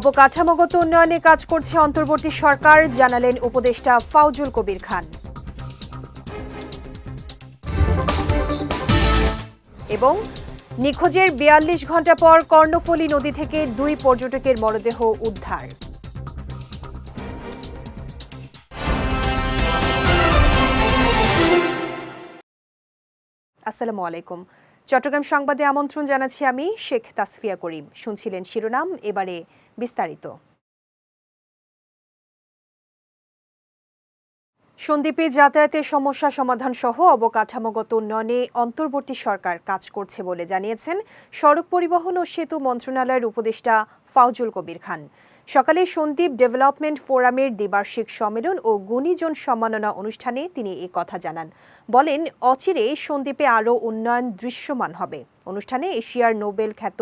অবকাঠামোগত উন্নয়নে কাজ করছে অন্তর্বর্তী সরকার, জানালেন উপদেষ্টা ফাউজুল কবির খান। এবং নিখোঁজের বিয়াল্লিশ ঘণ্টা পর কর্ণফুলী নদী থেকে দুই পর্যটকের মরদেহ উদ্ধার। আসসালামু আলাইকুম। চট্টগ্রাম সংবাদে আমন্ত্রণ জানাচ্ছি আমি শেখ তাসফিয়া করিম। শুনছিলেন শিরোনাম, এবারে বিস্তারিত। সন্দ্বীপে যাতায়াতের সমস্যা সমাধান সহ অবকাঠামোগত উন্নয়নে অন্তর্বর্তী সরকার কাজ করছে বলে জানিয়েছেন সড়ক পরিবহন ও সেতু মন্ত্রণালয়ের উপদেষ্টা ফাউজুল কবির খান। সকালে সন্দ্বীপ ডেভেলপমেন্ট ফোরামের দ্বিবার্ষিক সম্মেলন ও গুণীজন সম্মাননা অনুষ্ঠানে তিনি এ কথা জানান। বলেন, অচিরে সন্দ্বীপে আরও উন্নয়ন দৃশ্যমান হবে। অনুষ্ঠানে এশিয়ার নোবেল খ্যাত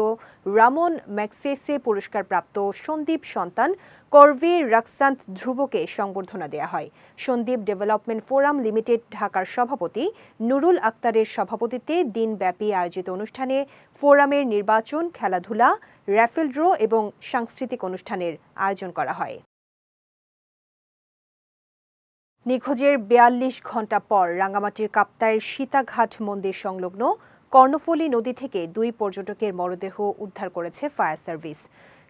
রামন ম্যাক্সেসে পুরস্কারপ্রাপ্ত সন্দীপ সন্তান করভি রাকসান্ত ধ্রুবকে সংবর্ধনা দেওয়া হয়। সন্দীপ ডেভেলপমেন্ট ফোরাম লিমিটেড ঢাকার সভাপতি, নুরুল আক্তারের সভাপতিত্বে দিনব্যাপী আয়োজিত অনুষ্ঠানে ফোরামের নির্বাচন, খেলাধুলা, র্যাফেল ড্র এবং সাংস্কৃতিক অনুষ্ঠানের আয়োজন করা হয়। নিখোঁজের বিয়াল্লিশ ঘণ্টা পর রাঙ্গামাটির কাপ্তায়ের সীতাঘাট মন্দির সংলগ্ন কর্ণফুলী নদী থেকে দুই পর্যটকের মরদেহ উদ্ধার করেছে ফায়ার সার্ভিস।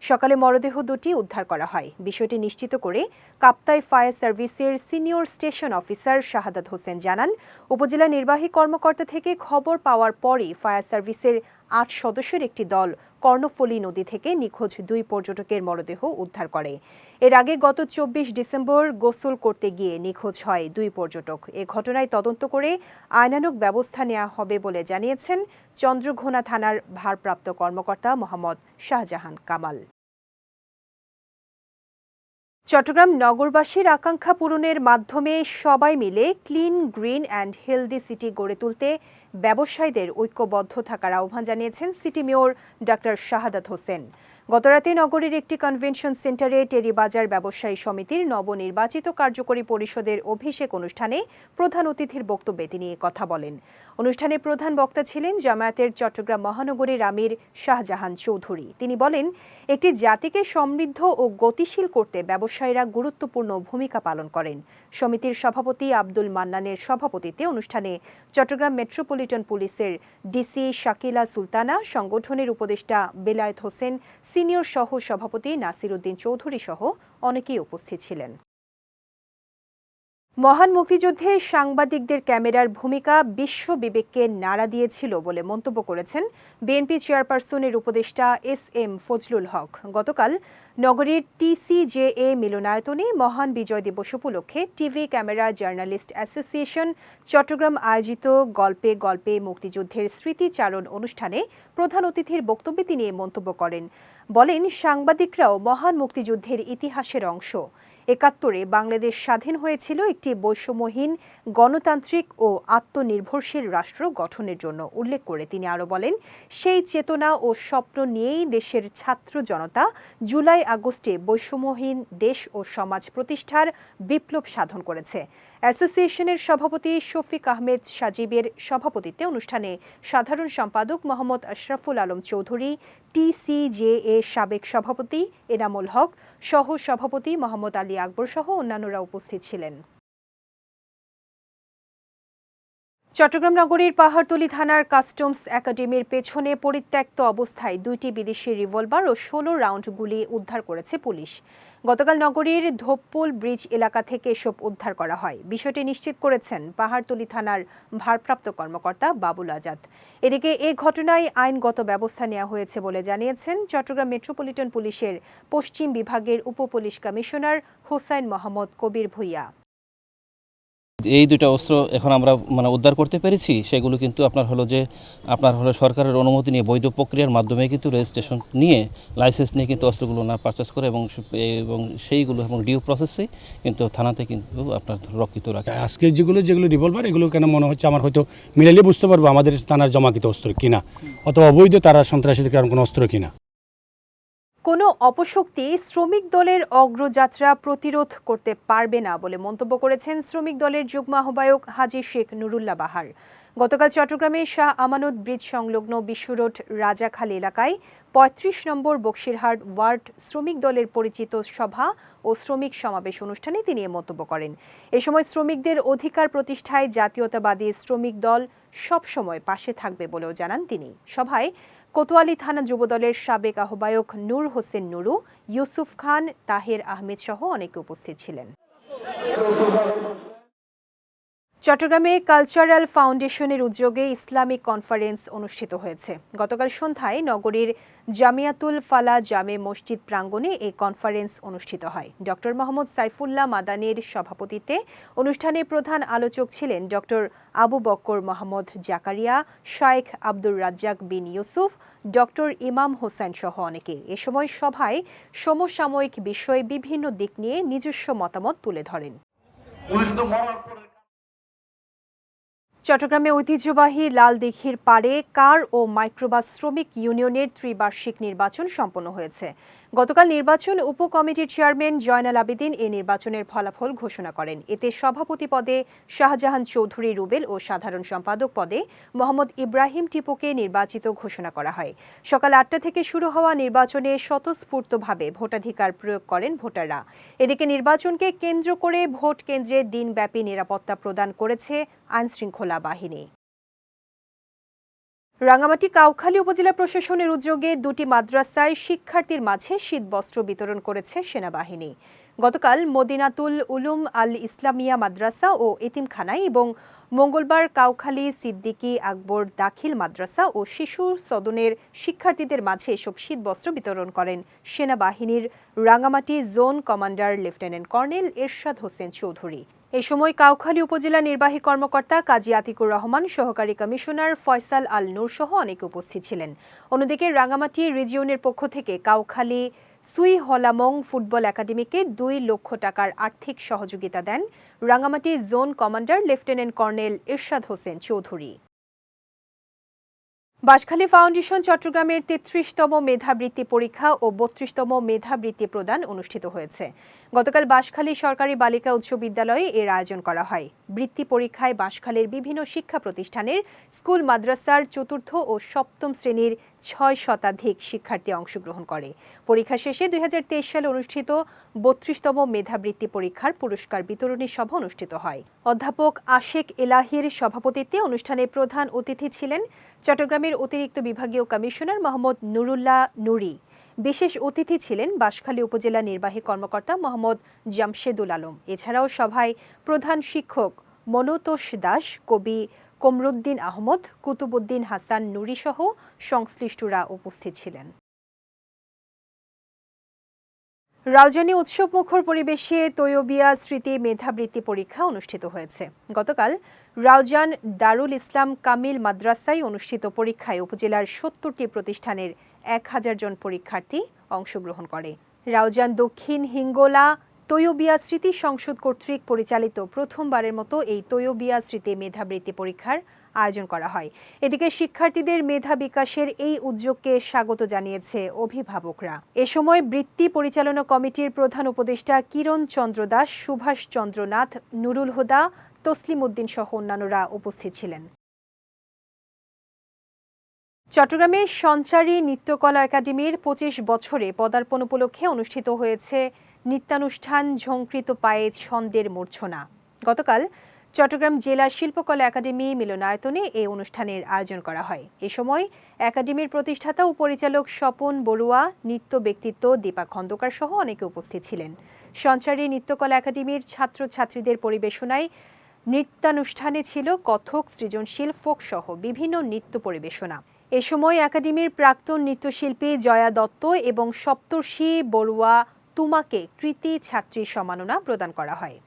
সকালে মরদেহ দুটি উদ্ধার করা হয়। বিষয়টি নিশ্চিত করে কাপ্তাই ফায়ার সার্ভিসের senior station officer Shahadat Hossain জানান, উপজেলা নির্বাহী কর্মকর্তা থেকে খবর পাওয়ার পরই ফায়ার সার্ভিসের আট সদস্যের একটি দল কর্ণফুলী নদী থেকে নিখোঁজ দুই পর্যটকের মরদেহ উদ্ধার করে। এর আগে গত চব্বিশ ডিসেম্বর গোসল করতে গিয়ে নিখোঁজ হয় দুই পর্যটক। এ ঘটনায় তদন্ত করে আইনানুগ ব্যবস্থা নেওয়া হবে বলে জানিয়েছেন চন্দ্রঘোনা থানার ভারপ্রাপ্ত কর্মকর্তা মোহাম্মদ শাহজাহান কামাল। চট্টগ্রাম নগরবাসীর আকাঙ্ক্ষা পূরণের মাধ্যমে সবাই মিলে clean, green and healthy city গড়ে তুলতে ব্যবসায়ীদের ঐক্যবদ্ধ থাকার আহ্বান জানিয়েছেন city mayor doctor Shahadat Hossain. গতরাতে নগরীর একটি কনভেনশন সেন্টারে টেরিবাজার ব্যবসায়ী সমিতির নবনির্বাচিত কার্যকরী পরিষদের অভিষেক অনুষ্ঠানে প্রধান অতিথির বক্তব্যে তিনি কথা বলেন। অনুষ্ঠানে প্রধান বক্তা ছিলেন জামায়াতের চট্টগ্রাম মহানগরীর আমির শাহজাহান চৌধুরী। তিনি বলেন, একটি জাতিকে সমৃদ্ধ ও গতিশীল করতে ব্যবসায়ীরা গুরুত্বপূর্ণ ভূমিকা পালন করেন। সমিতির সভাপতি আব্দুল মান্নানের সভাপতিত্বে অনুষ্ঠানে চট্টগ্রাম মেট্রোপলিটন পুলিশের ডিসি শাকিলা সুলতানা, সংগঠনের উপদেষ্টা বেলায়েত হোসেন, সিনিয়র সহ সভাপতি নাসির উদ্দিন চৌধুরী সহ অনেকেই উপস্থিত ছিলেন। মহান মুক্তিযুদ্ধে সাংবাদিকদের ক্যামেরার ভূমিকা বিশ্ব বিবেককে নাড়া দিয়েছিল বলে মন্তব্য করেছেন বিএনপি চেয়ারপারসনের উপদেষ্টা এস এম ফজলুল হক। গতকাল নগরীর টিসিজেএ মিলনায়তনে মহান বিজয় দিবস উপলক্ষে TV camera journalist association Chittagong আয়োজিত গল্পে গল্পে মুক্তিযুদ্ধের স্মৃতিচারণ অনুষ্ঠানে প্রধান অতিথির বক্তব্যে তিনি মন্তব্য করেন। বলেন, সাংবাদিকরাও মহান মুক্তিযুদ্ধের ইতিহাসের অংশ। একাত্তরে বাংলাদেশ স্বাধীন হয়েছিল একটি বৈষম্যহীন, গণতান্ত্রিক ও আত্মনির্ভরশীল রাষ্ট্র গঠনের জন্য, উল্লেখ করে তিনি আরও বলেন, সেই চেতনা ও স্বপ্ন নিয়েই দেশের ছাত্র জনতা জুলাই আগস্টে বৈষম্যহীন দেশ ও সমাজ প্রতিষ্ঠার বিপ্লব সাধন করেছে। অ্যাসোসিয়েশনের সভাপতি শফিক আহমেদ সাজিবের সভাপতিত্বে অনুষ্ঠানে সাধারণ সম্পাদক মোহাম্মদ আশরাফুল আলম চৌধুরী টিসিজেএ সাবেক সভাপতি এনামুল হক সহ সভাপতি মোহাম্মদ আলী আকবর সহ অন্যান্যরা উপস্থিত ছিলেন। চট্টগ্রাম নগরীর পাহাড়তলী থানার কাস্টমস একাডেমির পেছনে পরিত্যক্ত অবস্থায় দুইটি বিদেশি রিভলভার ও ষোলো রাউন্ড গুলি উদ্ধার করেছে পুলিশ। গতকাল নগরীর ধোপপুল ব্রিজ এলাকা থেকে এসব উদ্ধার করা হয়। বিষয়টি নিশ্চিত করেছেন পাহাড়তলী থানার ভারপ্রাপ্ত কর্মকর্তা বাবুল আজাদ। এদিকে এ ঘটনায় আইনগত ব্যবস্থা নেওয়া হয়েছে বলে জানিয়েছেন চট্টগ্রাম মেট্রোপলিটন পুলিশের পশ্চিম বিভাগের উপপুলিশ কমিশনার হোসাইন মোহাম্মদ কবির ভুইয়া। এই দুইটা অস্ত্র এখন আমরা মানে উদ্ধার করতে পেরেছি, সেগুলো কিন্তু আপনার হলো যে, আপনার হলো সরকারের অনুমতি নিয়ে বৈধ প্রক্রিয়ার মাধ্যমে কিন্তু রেজিস্ট্রেশন নিয়ে, লাইসেন্স নিয়ে কিন্তু অস্ত্রগুলো না পারচেস করে এবং এবং সেইগুলো এবং ডিউ প্রসেসে কিন্তু থানাতে কিন্তু আপনার রক্ষিত রাখে আজকে যেগুলো যেগুলো রিভলভার এগুলো কেন মনে হচ্ছে আমার হয়তো মিলাইলে বুঝতে পারব আমাদের থানার জমাকৃত অস্ত্র কিনা, অথবা অবৈধ তারা সন্ত্রাসীদের কারণ কোনো অস্ত্র কিনা। কোনো অপশক্তি শ্রমিক দলের অগ্রযাত্রা প্রতিরোধ করতে পারবে না বলে মন্তব্য করেছেন শ্রমিক দলের যুগ্ম আহ্বায়ক হাজি শেখ নুরুল্লাহ বাহার। গতকাল চট্টগ্রামের শাহ আমানত ব্রিজ সংলগ্ন বিশ্বরোড রাজাখালী এলাকায় পঁয়ত্রিশ নম্বর বক্সিরহাট ওয়ার্ড শ্রমিক দলের পরিচিত সভা ও শ্রমিক সমাবেশ অনুষ্ঠানে তিনি এ মন্তব্য করেন। এ সময় শ্রমিকদের অধিকার প্রতিষ্ঠায় জাতীয়তাবাদী শ্রমিক দল সবসময় পাশে থাকবে বলেও জানান তিনি। সভায় কোতোয়ালি থানা যুবদলের সাবেক আহ্বায়ক নূর হোসেন নুরু, ইউসুফ খান, তাহের আহমেদ সহ অনেকে উপস্থিত ছিলেন। চট্টগ্রামে কালচারাল ফাউন্ডেশনের উদ্যোগে ইসলামিক কনফারেন্স অনুষ্ঠিত হয়েছে। গতকাল সন্ধ্যায় নগরীর জামিয়াতুল ফালা জামে মসজিদ প্রাঙ্গণে এই কনফারেন্স অনুষ্ঠিত হয়। ডক্টর মোহাম্মদ সাইফুল্লাহ মাদানের সভাপতিত্বে অনুষ্ঠানে প্রধান আলোচক ছিলেন ডক্টর আবু বক্কর মোহাম্মদ জাকারিয়া, শায়েখ আব্দুর রাজ্জাক বিন ইউসুফ ডক্টর ইমাম হোসেন সহ অনেকে। এ সময় সভায় সমসাময়িক বিষয়ে বিভিন্ন দিক নিয়ে নিজস্ব মতামত তুলে ধরেন। চট্টগ্রামে ঐতিহ্যবাহী লাল দীঘির পাড়ে কার ও মাইক্রোবাস শ্রমিক ইউনিয়নের ত্রিবার্ষিক নির্বাচন সম্পন্ন হয়েছে। গতকাল নির্বাচন উপকমিটির চেয়ারম্যান জয়নাল আবেদিন এ নির্বাচনের ফলাফল ঘোষণা করেন। এতে সভাপতি পদে শাহজাহান চৌধুরী রুবেল ও সাধারণ সম্পাদক পদে মোহাম্মদ ইব্রাহিম টিপুকে নির্বাচিত ঘোষণা করা হয়। সকাল আটটা থেকে শুরু হওয়া নির্বাচনে স্বতঃস্ফূর্তভাবে ভোটাধিকার প্রয়োগ করেন ভোটাররা। এদিকে নির্বাচনকে কেন্দ্র করে ভোট কেন্দ্রে দিনব্যাপী নিরাপত্তা প্রদান করেছে আইনশৃঙ্খলা বাহিনী। রাঙামাটি কাউখালী উপজেলা প্রশাসনের উদ্যোগে দুটি মাদ্রাসায় শিক্ষার্থীর মাঝে শীতবস্ত্র বিতরণ করেছে সেনাবাহিনী। গতকাল মদিনাতুল উলুম আল ইসলামিয়া মাদ্রাসা ও এতিমখানায় এবং মঙ্গলবার কাউখালী, সিদ্দিকী, আকবর দাখিল মাদ্রাসা ও শিশু সদনের শিক্ষার্থীদের মাঝে এসব শীতবস্ত্র বিতরণ করেন সেনাবাহিনীর Rangamati zone commander lieutenant colonel Ershad Hossain Chowdhury. এ সময় কাউখালী উপজেলা নির্বাহী কর্মকর্তা কাজী আতিকুর রহমান, সহকারী কমিশনার ফয়সাল আল নূর সহ অনেকে উপস্থিত ছিলেন। অন্যদিকে রাঙামাটি রিজিয়নের পক্ষ থেকে কাউখালী সুই হলামং ফুটবল একাডেমিকে দুই লক্ষ টাকার আর্থিক সহযোগিতা দেন Rangamati zone commander lieutenant colonel Irshad Hossain Chowdhury. Banshkhali foundation চট্টগ্রামের তেত্রিশতম মেধাবৃত্তি পরীক্ষা ও বত্রিশতম মেধাবৃত্তি প্রদান অনুষ্ঠিত হয়েছে। গতকাল বাঁশখালী সরকারি বালিকা উচ্চ বিদ্যালয়ে এর আয়োজন করা হয়। বৃত্তি পরীক্ষায় বাঁশখালীর বিভিন্ন শিক্ষা প্রতিষ্ঠানের স্কুল, মাদ্রাসার চতুর্থ ও সপ্তম শ্রেণির ছয় শতাধিক শিক্ষার্থী অংশগ্রহণ করে। পরীক্ষা শেষে দুই হাজার তেইশ সালে অনুষ্ঠিত বত্রিশতম মেধাবৃত্তি পরীক্ষার পুরস্কার বিতরণী সভা অনুষ্ঠিত হয়। অধ্যাপক আশেক এলাহির সভাপতিত্বে অনুষ্ঠানে প্রধান অতিথি ছিলেন চট্টগ্রামের অতিরিক্ত বিভাগীয় কমিশনার মোহাম্মদ নুরুল্লাহ নুরি। বিশেষ অতিথি ছিলেন বাঁশখালী উপজেলা নির্বাহী কর্মকর্তা মোহাম্মদ জামশেদুল আলম। এছাড়াও সভায় প্রধান শিক্ষক মনোতোষ দাস, কবি কমরুদ্দিন আহমদ কুতুবুদ্দিন হাসান নুরি সহ সংশ্লিষ্টরা উপস্থিত ছিলেন। রাজধানী উৎসব মুখর পরিবেশে তৈয়বিয়া স্মৃতি মেধাবৃত্তি পরীক্ষা অনুষ্ঠিত হয়েছে। গতকাল রাউজান দারুল ইসলাম কামিল মাদ্রাসায় অনুষ্ঠিত পরীক্ষায় উপজেলার সত্তরটি প্রতিষ্ঠানের এক হাজার জন পরীক্ষার্থী অংশগ্রহণ করে। রাউজান দক্ষিণ হিঙ্গোলা তৈয়বিয়া স্মৃতি সংসদ কর্তৃক পরিচালিত প্রথমবারের মতো এই তৈয়বিয়া স্মৃতি মেধাবৃত্তি পরীক্ষার আয়োজন করা হয়। এদিকে শিক্ষার্থীদের মেধা বিকাশের এই উদ্যোগকে স্বাগত জানিয়েছে অভিভাবকরা। এ সময় বৃত্তি পরিচালনা কমিটির প্রধান উপদেষ্টা কিরণ চন্দ্র দাস, সুভাষ চন্দ্রনাথ, নুরুল হুদা, তসলিম উদ্দিন সহ অন্যান্যরা উপস্থিত ছিলেন। চট্টগ্রামে সঞ্চারী নৃত্যকলা একাডেমির পঁচিশ বছরে পদার্পণ উপলক্ষে অনুষ্ঠিত হয়েছে নৃত্যানুষ্ঠান ঝঙ্কৃত পায়ে ছন্দের মূর্ছনা। গতকাল চট্টগ্রাম জেলা শিল্পকলা একাডেমি মিলনায়তনে এই অনুষ্ঠানের আয়োজন করা হয়। এ সময় একাডেমির প্রতিষ্ঠাতা ও পরিচালক স্বপন বড়ুয়া, নৃত্য ব্যক্তিত্ব দীপা খন্দকার সহ অনেকে উপস্থিত ছিলেন। সঞ্চারী নৃত্যকলা একাডেমির ছাত্রছাত্রীদের পরিবেশনায় নৃত্যানুষ্ঠানে ছিল কথক, সৃজনশীল, ফোক সহ বিভিন্ন নৃত্য পরিবেশনা। এ সময় একাডেমির প্রাক্তন নৃত্যশিল্পী জয়া দত্ত এবং সপ্তর্ষি বড়ুয়া তুমাকে কৃতি ছাত্রী সম্মাননা প্রদান করা হয়।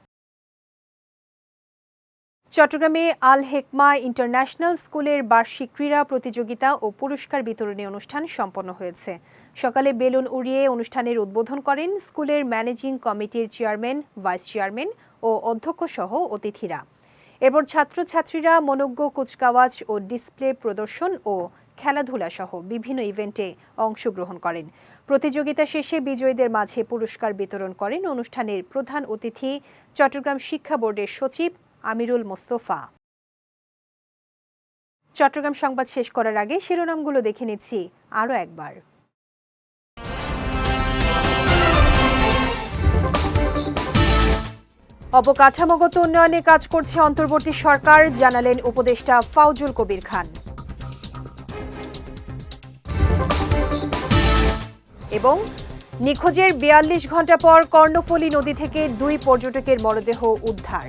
চট্টগ্রামে আল হেকমা ইন্টারন্যাশনাল স্কুলের বার্ষিক ক্রীড়া প্রতিযোগিতা ও পুরস্কার বিতরণী অনুষ্ঠান সম্পন্ন হয়েছে। সকালে বেলুন উড়িয়ে অনুষ্ঠানের উদ্বোধন করেন স্কুলের ম্যানেজিং কমিটির চেয়ারম্যান, ভাইস চেয়ারম্যান ও অধ্যক্ষ সহ অতিথিরা। এরপর ছাত্রছাত্রীরা মনজ্ঞ কুচকাওয়াজ ও ডিসপ্লে প্রদর্শন ও খেলাধুলা সহ বিভিন্ন ইভেন্টে অংশগ্রহণ করেন। প্রতিযোগিতা শেষে বিজয়ীদের মাঝে পুরস্কার বিতরণ করেন অনুষ্ঠানের প্রধান অতিথি চট্টগ্রাম শিক্ষা বোর্ডের সচিব আমিরুল মোস্তফা। চট্টগ্রাম সংবাদ শেষ করার আগে শিরোনামগুলো দেখে নিচ্ছি আরও একবার। অবকাঠামোগত উন্নয়নে কাজ করছে অন্তর্বর্তী সরকার, জানালেন উপদেষ্টা ফাউজুল কবির খান। এবং নিখোঁজের বিয়াল্লিশ ঘণ্টা পর কর্ণফলী নদী থেকে দুই পর্যটকের মরদেহ উদ্ধার।